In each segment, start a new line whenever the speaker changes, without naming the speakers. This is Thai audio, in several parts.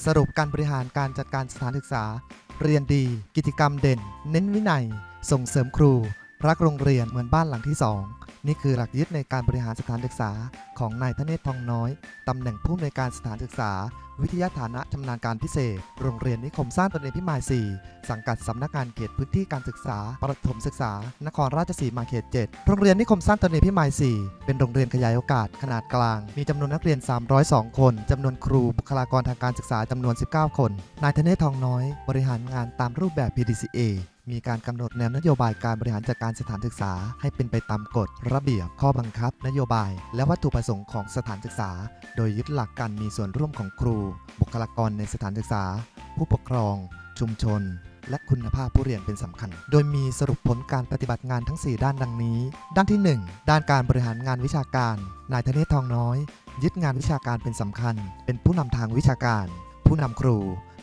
ทสรุปการบริหารการจัดการสถานศึกษา เรียนดี กิจกรรมเด่น เน้นวินัย ส่งเสริมครู รักโรงเรียนเหมือนบ้านหลังที่ 2 นี่คือหลักยึดในการบริหารสถานศึกษาของนายธเนศทองน้อย ตำแหน่งผู้อำนวยการสถานศึกษา วิทยาฐานะชำนาญการพิเศษ โรงเรียนนิคมสร้างตนเองพิมาย 4 สังกัดสำนักงานเขตพื้นที่การศึกษา ประถมศึกษา นครราชสีมาเขต 7 โรงเรียนนิคมสร้างตนเองพิมาย 4 เป็นโรงเรียนขยายโอกาสขนาดกลาง มีจำนวนนักเรียน 302 คนจำนวนครูบุคลากรทางการศึกษาจำนวน 19 คน นายธเนศทองน้อย บริหารงานตามรูปแบบ PDCA มีการกำหนดแนวนโยบายการบริหารจัดการสถานศึกษา ให้เป็นไปตามกฎ ระเบียบ ข้อบังคับ นโยบาย และวัตถุประสงค์ของสถานศึกษา โดยยึดหลักการมีส่วนร่วมของครู บุคลากรในสถานศึกษา ผู้ปกครอง ชุมชน และคุณภาพผู้เรียนเป็นสำคัญ โดยมีสรุปผลการปฏิบัติงานทั้ง 4 ด้านดังนี้ ด้านที่ 1 ด้านการบริหารงานวิชาการ นายธเนศทองน้อย ยึดงานวิชาการเป็นสำคัญ เป็นผู้นำทางวิชาการ ผู้นำครู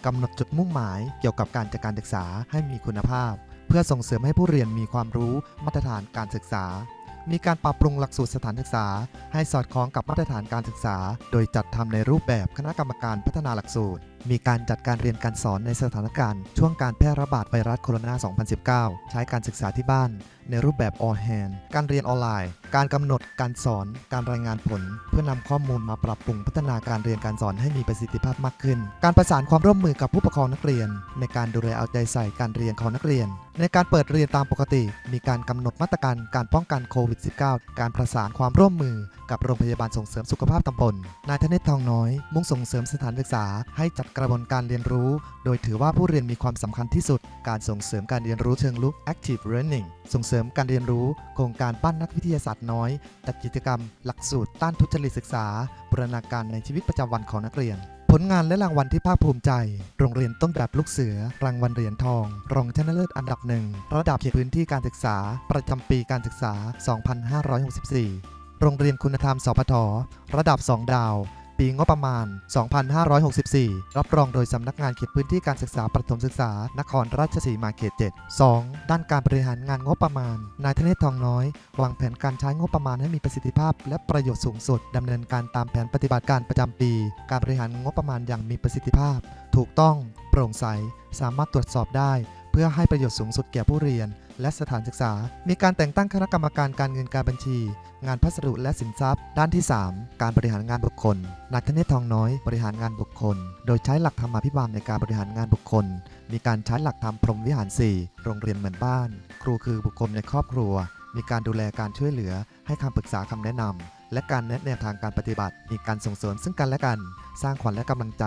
กำหนดจุดมุ่งหมายเกี่ยวกับการจัดการศึกษาให้มีคุณภาพ เพื่อส่งเสริมให้ผู้เรียนมีความรู้มาตรฐานการศึกษา มีการปรับปรุงหลักสูตรสถานศึกษา ให้สอดคล้องกับมาตรฐานการศึกษา โดยจัดทำในรูปแบบคณะกรรมการพัฒนาหลักสูตร มีการจัดการเรียนการสอนในสถานการณ์ ช่วงการแพร่ระบาดไวรัสโคโรนา 2019 ใช้การศึกษาที่บ้าน ในรูปแบบ all hand การเรียนออนไลน์ การกำหนดการสอน การรายงานผล เพื่อนำข้อมูลมาปรับปรุงพัฒนาการเรียนการสอนให้มีประสิทธิภาพมากขึ้น การประสานความร่วมมือกับผู้ปกครองนักเรียน ในการดูแลเอาใจใส่การเรียนของนักเรียน ในการเปิดเรียนตามปกติ มีการกำหนดมาตรการการป้องกันโควิด -19 การประสานความร่วมมือกับโรงพยาบาลส่งเสริมสุขภาพตำบล นายธเนศทองน้อย มุ่งส่งเสริมสถานศึกษา ให้จัดกระบวนการเรียนรู้ โดยถือว่าผู้เรียนมีความสำคัญที่สุด การส่งเสริมการเรียนรู้เชิงลุก active learning ส่งเสริมการเรียนรู้ โครงการปั้นนักวิทยาศาสตร์น้อย จัดกิจกรรม หลักสูตรต้านทุจริตศึกษาบูรณาการในชีวิตประจำวันของนักเรียนผลงานและรางวัลที่ภาคภูมิใจ โรงเรียนต้นแบบลูกเสือ รางวัลเหรียญทอง รองชนะเลิศอันดับหนึ่ง ระดับเขตพื้นที่การศึกษา ประจำปีการศึกษา 2564 โรงเรียนคุณธรรมสพทระดับ 2 ดาว ปีงบประมาณ 2564 รับรองโดยสำนักงานเขตพื้นที่การศึกษาประถมศึกษา นครราชสีมาเขต 7 2. ด้านการบริหารงานงบประมาณ นายธเนศทองน้อยวางแผนการใช้งบประมาณให้มีประสิทธิภาพ และประโยชน์สูงสุดดำเนินการตามแผนปฏิบัติการประจำปี การบริหารงบประมาณอย่างมีประสิทธิภาพ ถูกต้อง โปร่งใส สามารถตรวจสอบได้ พื่อให้ประโยชน์สูงสุดแก่ผู้เรียน และสถานศึกษา มีการแต่งตั้งคณะกรรมการการเงินการบัญชี งานพัสดุและสินทรัพย์ ด้านที่ 3 การบริหารงานบุคคลนายธเนศทองน้อย บริหารงานบุคคล โดยใช้หลักธรรมาภิบาลในการบริหารงานบุคคล มีการใช้หลักธรรมพรหมวิหาร 4 โรงเรียนเหมือนบ้าน ครูคือบุคคลในครอบครัว มีการดูแลการช่วยเหลือ ให้คำปรึกษาคำแนะนำและการแนะแนวทางการปฏิบัติ มีการส่งเสริมซึ่งกันและกัน สร้างขวัญและกำลังใจ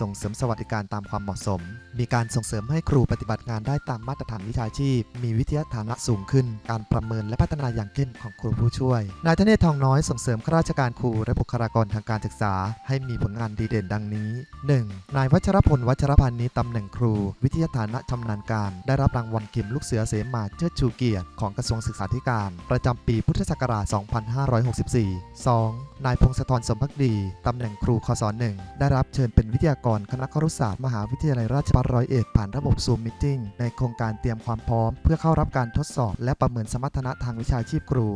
ส่งเสริมสวัสดิการตามความเหมาะสม มีการส่งเสริมให้ครูปฏิบัติงานได้ตามมาตรฐานวิชาชีพ มีวิทยาฐานะสูงขึ้น การประเมินและพัฒนาอย่างเข้มของครูผู้ช่วย นายธเนศทองน้อยส่งเสริมข้าราชการครูและบุคลากรทางการศึกษา ให้มีผลงานดีเด่นดังนี้ 1. นายวัชรพลวัชรพันธ์นี้ตำแหน่งครู วิทยาฐานะชำนาญการ ได้รับรางวัลเข็มลูกเสือเสมาเชิดชูเกียรติของกระทรวงศึกษาธิการ ประจำปีพุทธศักราช 2564 2. นายพงศธรสมพักดีตำแหน่งครูคศหนึ่งได้รับเชิญเป็นวิทยากรคณะครุศาสตร์มหาวิทยาลัยราชภัฏร้อยเอ็ดผ่านระบบซูมมิทติ้งในโครงการเตรียมความพร้อม เพื่อเข้ารับการทดสอบและประเมินสมรรถนะทางวิชาชีพครู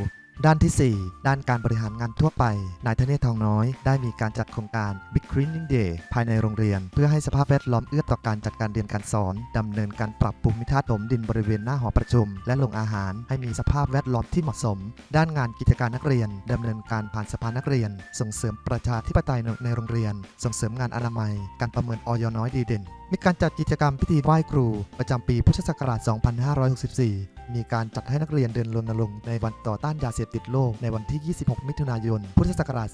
ด้านที่ 4 ด้านการบริหารงานทั่วไป นายธเนศทองน้อย ได้มีการจัดโครงการ Big Cleaning Day ภายในโรงเรียน เพื่อให้สภาพแวดล้อมเอื้อต่อการจัดการเรียนการสอน ดำเนินการปรับปรุงมิทัศน์ถมดินบริเวณหน้าหอประชุม และโรงอาหาร ให้มีสภาพแวดล้อมที่เหมาะสม ด้านงานกิจการนักเรียน ดำเนินการผ่านสภานักเรียน ส่งเสริมประชาธิปไตยในโรงเรียน ส่งเสริมงานอนามัย การประเมินออยน้อยดีเด่นมีการจัดกิจกรรมพิธีไหว้ครู ประจำปีพุทธศักราช 2564 มีการจัดให้นักเรียนเดินรณรงค์ในวันต่อต้านยาเสพติดโลกในวันที่ 26 มิถุนายน พุทธศักราช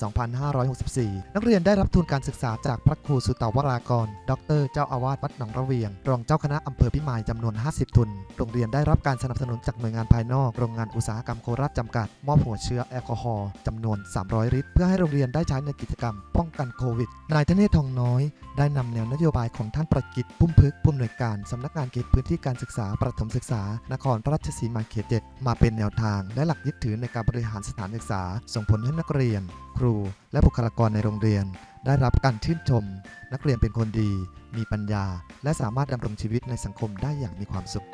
2564 นักเรียนได้รับทุนการศึกษาจากพระครูสุตตวรากร ดร เจ้าอาวาสวัดหนองระเวียง รองเจ้าคณะอำเภอพิมายจำนวน 50 ทุน โรงเรียนได้รับการสนับสนุนจากหน่วยงานภายนอก โรงงานอุตสาหกรรมโคราชจำกัด มอบหัวเชื้อแอลกอฮอล์จำนวน 300 ลิตร เพื่อให้โรงเรียนได้ใช้ในกิจกรรม ป้องกันโควิด นายธเนศทองน้อย ได้นำแนวนโยบายของท่านประกิตพุ่มพึกผู้อำนวยการสำนักงานเขตพื้นที่การศึกษาประถมศึกษานครราชชสีมาเขตเจ็ดมาเป็นแนวทาง และหลักยึดถือในการบริหารสถานศึกษา ส่งผลให้นักเรียน ครู และบุคลากรในโรงเรียน ได้รับการชื่นชม นักเรียนเป็นคนดี มีปัญญา และสามารถดำรงชีวิตในสังคมได้อย่างมีความสุข